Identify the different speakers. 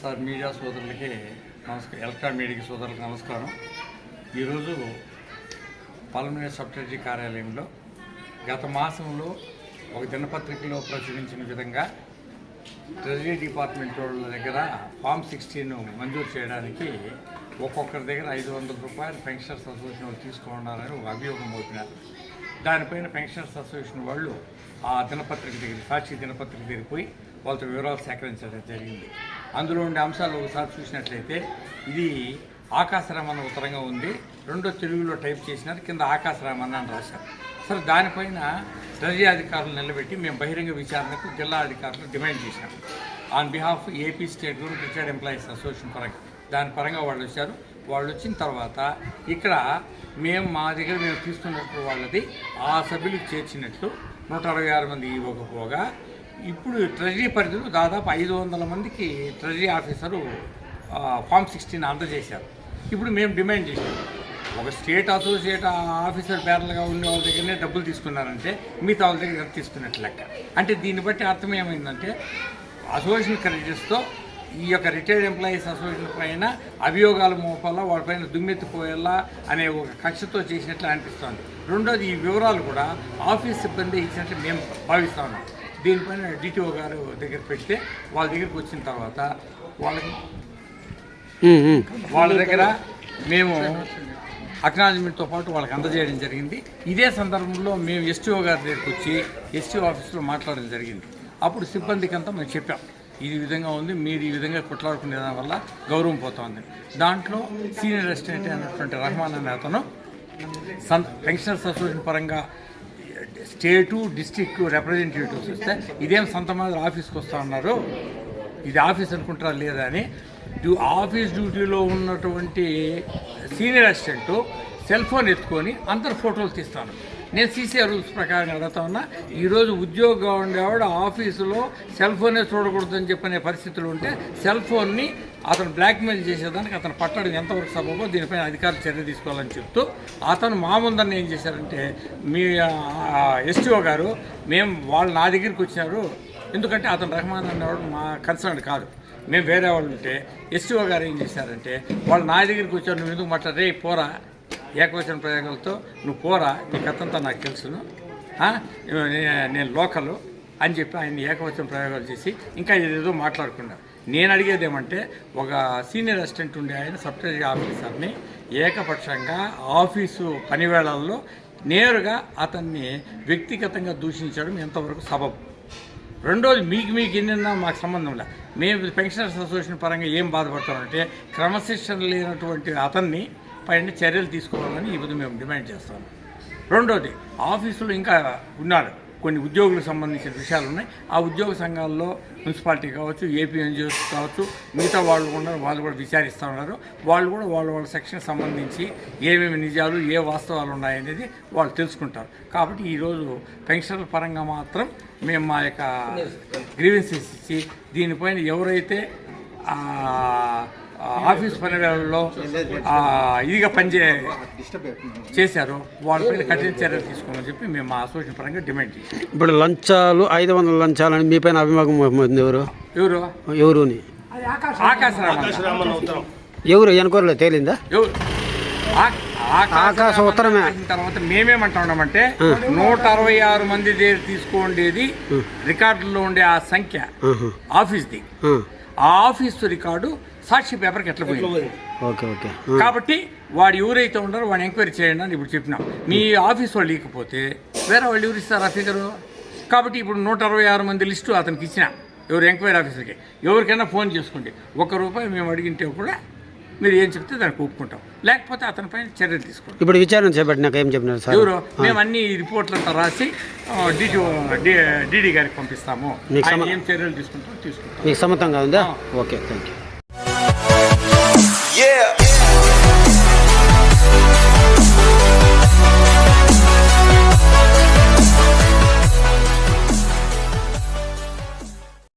Speaker 1: Sir media సోదరులకి నమస్కారం electronic media సోదరులకు నమస్కారం. ఈరోజు పార్లమెంట్ సెక్రటరీ కార్యాలయంలో గత మాసంలో ఒక దినపత్రికలో ప్రచురించిన విధంగా ట్రెజరీ డిపార్ట్మెంట్ వాళ్ళ దగ్గర ఫామ్ సిక్స్టీన్ మంజూరు చేయడానికి ఒక్కొక్కరి దగ్గర ఐదు వందల రూపాయలు పెన్షనర్స్ అసోసియేషన్ వాళ్ళు తీసుకున్నారని అభియోగం అవుతున్నారు దానిపైన పెన్షనర్స్ అసోసియేషన్ వాళ్ళు ఆ దినపత్రిక దగ్గర సాక్షి దినపత్రిక దగ్గర పోయి వాళ్ళతో వివరాలు సేకరించడం జరిగింది. అందులో ఉండే అంశాలు ఒకసారి చూసినట్లయితే ఇది ఆకాశరామన్న ఉత్తరంగా ఉంది. రెండో తెలుగులో టైప్ చేసినారు కింద ఆకాశరామన్న అని రాశారు. సరే దానిపైన ట్రెజరీ అధికారులు నిలబెట్టి మేము బహిరంగ విచారణకు జిల్లా అధికారులు డిమాండ్ చేశాం. On behalf AP state government retired employees association పరంగా దాని పరంగా వాళ్ళు వచ్చారు. వాళ్ళు వచ్చిన తర్వాత ఇక్కడ మేము మా దగ్గర మేము తీసుకున్నప్పుడు వాళ్ళది ఆ సభ్యులకు చేర్చినట్లు నూట అరవై ఆరు మంది ఇవ్వకపోగా ఇప్పుడు ట్రెజరీ పరిధిలో దాదాపు ఐదు వందల మందికి ట్రెజరీ ఆఫీసరు ఫామ్ సిక్స్టీన్ అందజేశారు ఇప్పుడు మేము డిమాండ్ చేసాం ఒక స్టేట్ అసోసియేట్ ఆఫీసర్ పేర్లుగా ఉండే వాళ్ళ దగ్గరనే డబ్బులు తీసుకున్నారంటే మిగతా వాళ్ళ దగ్గర తీసుకున్నట్టు లెక్క. అంటే దీన్ని బట్టి అర్థం ఏమైందంటే అసోసియేషన్ క్రెడిట్స్తో ఈ యొక్క రిటైర్డ్ ఎంప్లాయీస్ అసోసియేషన్ పైన అభియోగాలు మోపాలా వాళ్ళపైన దుమ్మెత్తిపోయేలా అనే ఒక కక్షతో చేసినట్లు అనిపిస్తోంది. రెండోది ఈ వివరాలు కూడా ఆఫీస్ సిబ్బంది ఇచ్చినట్లు మేము భావిస్తా ఉన్నాం. దీనిపైన డిటిఓ గారు దగ్గర పెడితే వాళ్ళ దగ్గరికి వచ్చిన తర్వాత వాళ్ళకి వాళ్ళ దగ్గర మేము అక్నాలజ్మెంట్తో పాటు వాళ్ళకి అందజేయడం జరిగింది. ఇదే సందర్భంలో మేము ఎస్టీఓ గారి దగ్గరికి వచ్చి ఎస్టీఓ ఆఫీస్లో మాట్లాడడం జరిగింది. అప్పుడు సిబ్బందికి అంతా మేము చెప్పాం. ఇది ఈ విధంగా ఉంది మీరు ఈ విధంగా కొట్లాడుకునే దాని వల్ల గౌరవం పోతుంది. దాంట్లో సీనియర్ అసిస్టెంట్ అయినటువంటి రహమాన్ అనే అతను సన్ పెన్షనర్స్ అసోసియేషన్ పరంగా స్టేటు డిస్టిక్ రిప్రజెంటేటివ్స్ వస్తే ఇదేం సొంత మాదిరి ఆఫీస్కి వస్తా ఉన్నారు? ఇది ఆఫీస్ అనుకుంటారా లేదా అని? డ్యూ ఆఫీస్ డ్యూటీలో ఉన్నటువంటి సీనియర్ అసిస్టెంటు సెల్ ఫోన్ ఎత్తుకొని అందరు ఫోటోలు తీస్తాను. నేను సీసీ రూల్స్ ప్రకారం అడుగుతా ఉన్నా ఈరోజు ఉద్యోగం ఉండేవాడు ఆఫీసులో సెల్ ఫోనే చూడకూడదని చెప్పనే పరిస్థితులు ఉంటే సెల్ ఫోన్ని అతను బ్లాక్మెయిల్ చేసేదానికి అతను పట్టడం ఎంతవరకు సబబో దీనిపైన అధికారులు చర్య తీసుకోవాలని చెప్తూ అతను మా ముందన్న ఏం చేశారంటే మీ ఎస్టీఓ గారు మేము వాళ్ళు నా దగ్గరికి వచ్చినారు ఎందుకంటే అతను రహమాన్ అనేవాడు మా కన్సర్న్ కాదు. మేము వేరే వాళ్ళు ఉంటే ఎస్టీఓ గారు ఏం చేశారంటే వాళ్ళు నా దగ్గరికి వచ్చారు నువ్వు ఎందుకు మాట్లాడే రే పోరా. ఏకవచన ప్రయోగాలతో నువ్వు పోరా నీ కథంతా నాకు తెలుసును. నేను లోకలు అని చెప్పి ఆయన ఏకవచన ప్రయోగాలు చేసి ఇంకా ఏదేదో మాట్లాడుకున్నారు నేను అడిగేది ఏమంటే ఒక సీనియర్ అసిస్టెంట్ ఉండే ఆయన సబ్సిడరీ ఆఫీసర్ని ఏకపక్షంగా ఆఫీసు పనివేళల్లో నేరుగా అతన్ని వ్యక్తిగతంగా దూషించడం ఎంతవరకు సబబు? రెండోది మీకు మీకు ఎన్నిన్నా మాకు సంబంధం లేదు మేము పెన్షనర్స్ అసోసియేషన్ పరంగా ఏం బాధపడతామంటే క్రమశిక్షణ లేనటువంటి అతన్ని పైన చర్యలు తీసుకోవాలని ఇప్పుడు మేము డిమాండ్ చేస్తాము రెండోది ఆఫీసులో ఇంకా ఉన్నారు. కొన్ని ఉద్యోగులకు సంబంధించిన విషయాలు ఉన్నాయి. ఆ ఉద్యోగ సంఘాల్లో మున్సిపాలిటీ కావచ్చు ఏపీ ఎన్జిఓస్ కావచ్చు మిగతా వాళ్ళు కూడా వాళ్ళు కూడా విచారిస్తూ ఉన్నారు. వాళ్ళు కూడా వాళ్ళ వాళ్ళ సెక్షన్ సంబంధించి ఏమేమి నిజాలు ఏ వాస్తవాలు ఉన్నాయనేది వాళ్ళు తెలుసుకుంటారు. కాబట్టి ఈరోజు పెన్షన్ల పరంగా మాత్రం మేము మా యొక్క గ్రీవెన్సెస్ ఇచ్చి దీనిపైన ఎవరైతే ఆఫీస్ పనివేళల్లో ఆ, ఇదిగా పనిచే చేశారో. వాళ్ళపైన కఠిన చర్యలు తీసుకోమని చెప్పి మేము అసోసియేషన్ పరంగా డిమాండ్ చేశాం.
Speaker 2: ఇప్పుడు లంచాలు ఐదు వందల లంచాలని మీ పైన అభిమాగం మోపింది ఎవరు?
Speaker 1: ఎవరు?
Speaker 2: ఎవరుని?
Speaker 1: ఆకాశరామ
Speaker 2: ఎవరు? ఎనుకోరలే తేలిందా?
Speaker 1: ఎవరు? ఆ-
Speaker 2: ఆకాశ ఉత్తరమే.
Speaker 1: తర్వాత మేమేమంటా ఉన్నామంటే నూట అరవై ఆరు మంది దగ్గర తీసుకోండేది రికార్డులో ఉండే ఆ సంఖ్య. ఆఫీస్ది.
Speaker 2: ఆ
Speaker 1: ఆఫీస్ రికార్డు సాక్షి పేపర్కి ఎట్లా పోయింది?
Speaker 2: Okay okay.
Speaker 1: కాబట్టి వాడు ఎవరైతే ఉన్నారో వాడిని ఎంక్వైరీ చేయండి అని ఇప్పుడు చెప్పినాం. మీ ఆఫీస్ వాళ్ళు లేకపోతే వేరే వాళ్ళు ఎవరు ఇస్తారు ఆ ఫిగరు కాబట్టి ఇప్పుడు నూట అరవై ఆరు మంది లిస్టు అతనికి ఇచ్చిన ఎవరు ఎంక్వైరీ ఆఫీసర్కి ఎవరికైనా ఫోన్ చేసుకోండి. ఒక్క రూపాయి మేము అడిగింటే కూడా మీరు ఏం చెప్తే దానికి ఒప్పుకుంటాం. లేకపోతే అతని పైన చర్యలు తీసుకుంటాం
Speaker 2: ఇప్పుడు విచారణ చేపట్టినాక ఏం చెప్పినారు సార్?
Speaker 1: ఎవరు? మేము అన్ని రిపోర్ట్లు అంతా రాసి డిటి డీడీ గారికి పంపిస్తాము. ఏం చర్యలు తీసుకుంటామో తీసుకుంటాం.
Speaker 2: మీకు సమ్మతంగా ఉందా? Okay thank you
Speaker 3: Yeah.